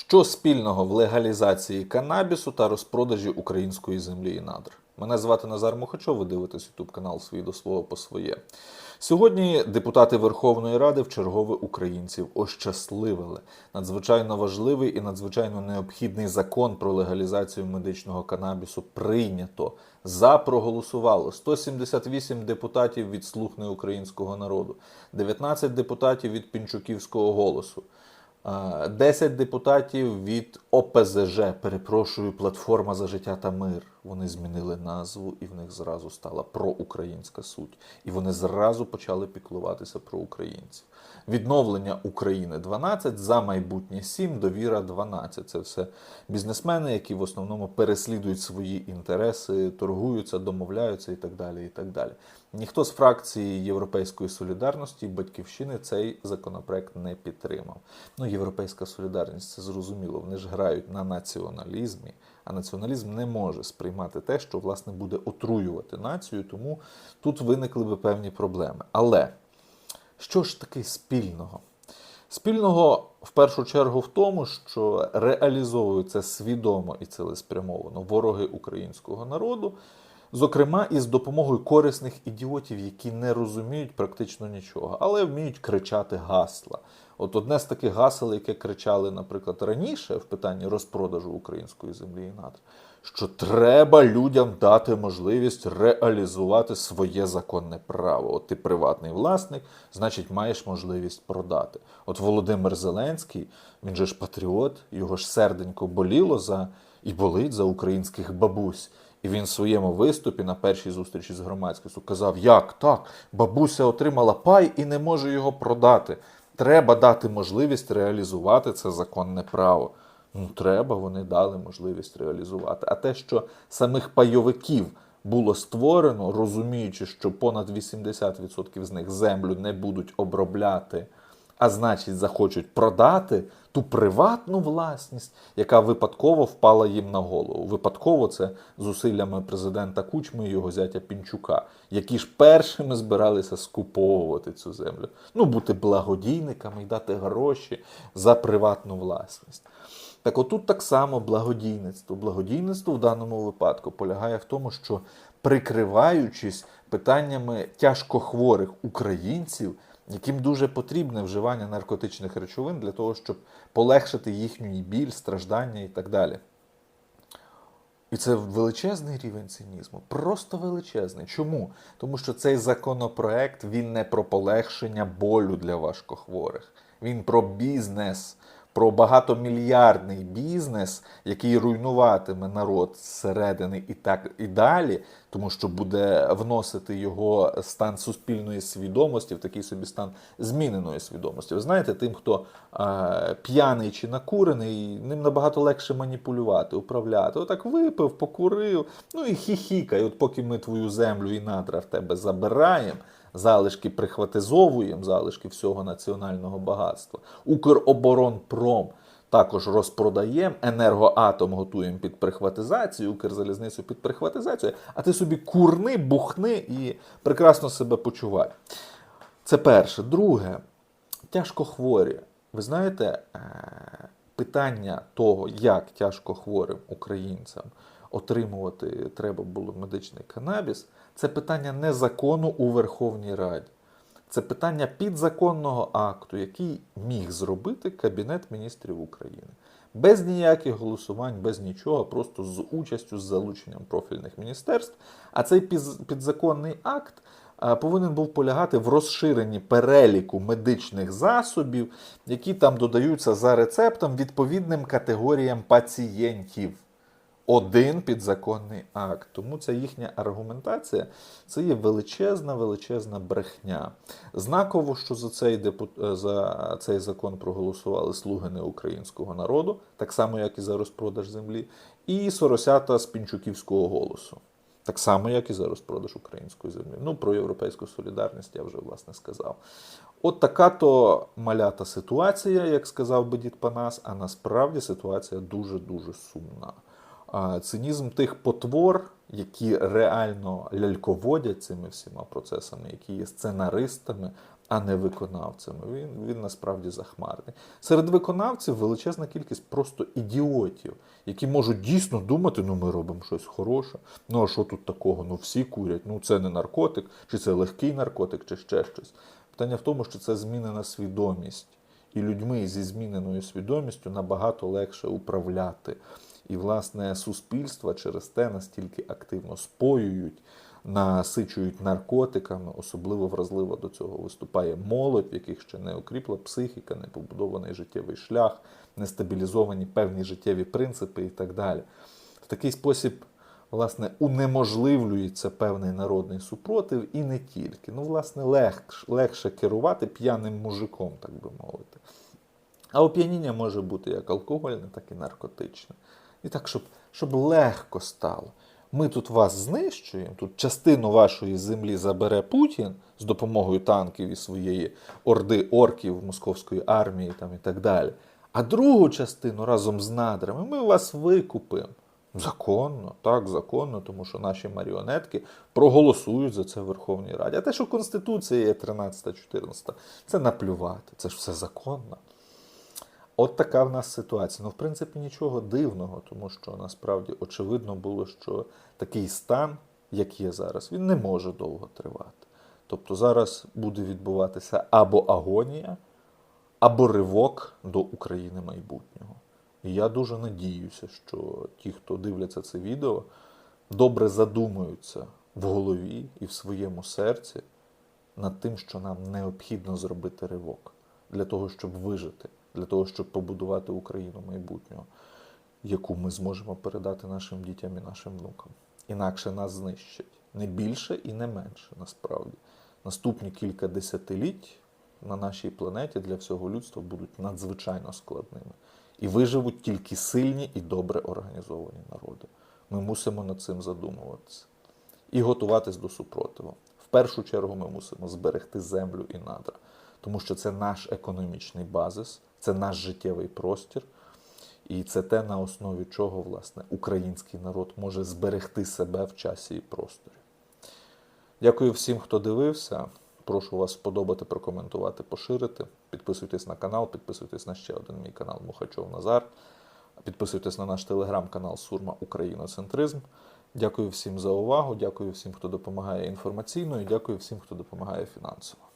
Що спільного в легалізації канабісу та розпродажі української землі і надр? Мене звати Назар Мухачов, ви дивитесь YouTube канал «Свій до слова по своє. Сьогодні депутати Верховної Ради в чергове українців ощасливили. Надзвичайно важливий і надзвичайно необхідний закон про легалізацію медичного канабісу прийнято. За проголосувало 178 депутатів від слуг неукраїнського народу, 19 депутатів від Пінчуківського голосу. Е, 10 депутатів від ОПЗЖ, перепрошую, Платформа за життя та мир. Вони змінили назву, і в них зразу стала проукраїнська суть. І вони зразу почали піклуватися про українців. Відновлення України 12, за майбутнє 7, довіра 12. Це все бізнесмени, які в основному переслідують свої інтереси, торгуються, домовляються і так далі. І так далі. Ніхто з фракції Європейської солідарності батьківщини цей законопроект не підтримав. Ну, Європейська солідарність це зрозуміло. Вони ж грають на націоналізмі, а націоналізм не може сприймати те, що власне буде отруювати націю, тому тут виникли би певні проблеми. Але що ж таки спільного? Спільного в першу чергу в тому, що реалізовуються свідомо і цілеспрямовано вороги українського народу, зокрема із допомогою корисних ідіотів, які не розуміють практично нічого, але вміють кричати гасла. От одне з таких гасел, яке кричали, наприклад, раніше в питанні розпродажу української землі і надр, що треба людям дати можливість реалізувати своє законне право. От ти приватний власник, значить, маєш можливість продати. От Володимир Зеленський, він же ж патріот, його ж серденько боліло за і болить за українських бабусь. І він в своєму виступі на першій зустрічі з громадськістю казав: як так, бабуся отримала пай і не може його продати. Треба дати можливість реалізувати це законне право. Ну, треба, вони дали можливість реалізувати. А те, що самих пайовиків було створено, розуміючи, що понад 80% з них землю не будуть обробляти, а значить, захочуть продати ту приватну власність, яка випадково впала їм на голову. Випадково це зусиллями президента Кучми і його зятя Пінчука, які ж першими збиралися скуповувати цю землю. Ну, бути благодійниками і дати гроші за приватну власність. Так отут так само благодійництво. Благодійництво в даному випадку полягає в тому, що прикриваючись питаннями тяжкохворих українців, яким дуже потрібне вживання наркотичних речовин для того, щоб полегшити їхній біль, страждання і так далі. І це величезний рівень цинізму, просто величезний. Чому? Тому що цей законопроект він не про полегшення болю для важкохворих, він про бізнес, про багатомільярдний бізнес, який руйнуватиме народ зсередини і так і далі, тому що буде вносити його стан суспільної свідомості в такий собі стан зміненої свідомості. Ви знаєте, тим, хто е, п'яний чи накурений, ним набагато легше маніпулювати, управляти. Отак випив, покурив, ну і хіхікай, от поки ми твою землю і надра в тебе забираємо. Залишки прихватизовуємо, залишки всього національного багатства. Укроборонпром також розпродаємо, енергоатом готуємо під прихватизацію, Укрзалізницю під прихватизацію, а ти собі курни, бухни і прекрасно себе почувай. Це перше. Друге, тяжко хворі. Ви знаєте, е, питання того, як тяжко хворим українцям отримувати треба було медичний канабіс, це питання не закону у Верховній Раді. Це питання підзаконного акту, який міг зробити Кабінет міністрів України. Без ніяких голосувань, без нічого, просто з участю, з залученням профільних міністерств. А цей підзаконний акт повинен був полягати в розширенні переліку медичних засобів, які там додаються за рецептом відповідним категоріям пацієнтів один підзаконний акт. Тому ця їхня аргументація це є величезна, величезна брехня. Знаково, що за цей депут... е, за цей закон проголосували слуги неукраїнського народу, так само, як і за розпродаж землі, і соросята з пінчуківського голосу. Так само, як і за розпродаж української землі. Ну, про європейську солідарність я вже власне сказав. От така то малята ситуація, як сказав би дід Панас, а насправді ситуація дуже-дуже сумна. Цинізм тих потвор, які реально ляльководять цими всіма процесами, які є сценаристами а не виконавцями. Він, він насправді захмарний. Серед виконавців величезна кількість просто ідіотів, які можуть дійсно думати, ну ми робимо щось хороше. Ну а що тут такого? Ну всі курять, ну це не наркотик, чи це легкий наркотик, чи ще щось. Питання в тому, що це змінена свідомість. І людьми зі зміненою свідомістю набагато легше управляти. І, власне, суспільства через те настільки активно споюють, насичують наркотиками, особливо вразливо до цього виступає молодь, в яких ще не окріпла психіка, не побудований життєвий шлях, не стабілізовані певні життєві принципи і так далі. В такий спосіб, власне, унеможливлюється певний народний супротив і не тільки. Ну, власне, легше, легше керувати п'яним мужиком, так би мовити. А оп'яніння може бути як алкогольне, так і наркотичне. І так, щоб, щоб легко стало. Ми тут вас знищуємо, тут частину вашої землі забере Путін з допомогою танків і своєї орди орків московської армії там, і так далі. А другу частину разом з надрами ми вас викупимо. Законно, так, законно, тому що наші маріонетки проголосують за це в Верховній Раді. А те, що Конституція є 13-14, це наплювати, це ж все законно. От така в нас ситуація. Ну, в принципі, нічого дивного, тому що насправді очевидно було, що такий стан, як є зараз, він не може довго тривати. Тобто зараз буде відбуватися або агонія, або ривок до України майбутнього. І я дуже надіюся, що ті, хто дивляться це відео, добре задумаються в голові і в своєму серці над тим, що нам необхідно зробити ривок для того, щоб вижити, для того, щоб побудувати Україну майбутнього, яку ми зможемо передати нашим дітям і нашим внукам. Інакше нас знищать не більше і не менше, насправді. Наступні кілька десятиліть на нашій планеті для всього людства будуть надзвичайно складними. І виживуть тільки сильні і добре організовані народи. Ми мусимо над цим задумуватися і готуватись до супротиву. В першу чергу ми мусимо зберегти землю і надра, тому що це наш економічний базис, це наш життєвий простір, і це те, на основі чого власне український народ може зберегти себе в часі і просторі. Дякую всім, хто дивився. Прошу вас сподобати, прокоментувати, поширити. Підписуйтесь на канал, підписуйтесь на ще один мій канал Мухачов Назар. Підписуйтесь на наш телеграм-канал Сурма Україноцентризм. Дякую всім за увагу. Дякую всім, хто допомагає інформаційно, і дякую всім, хто допомагає фінансово.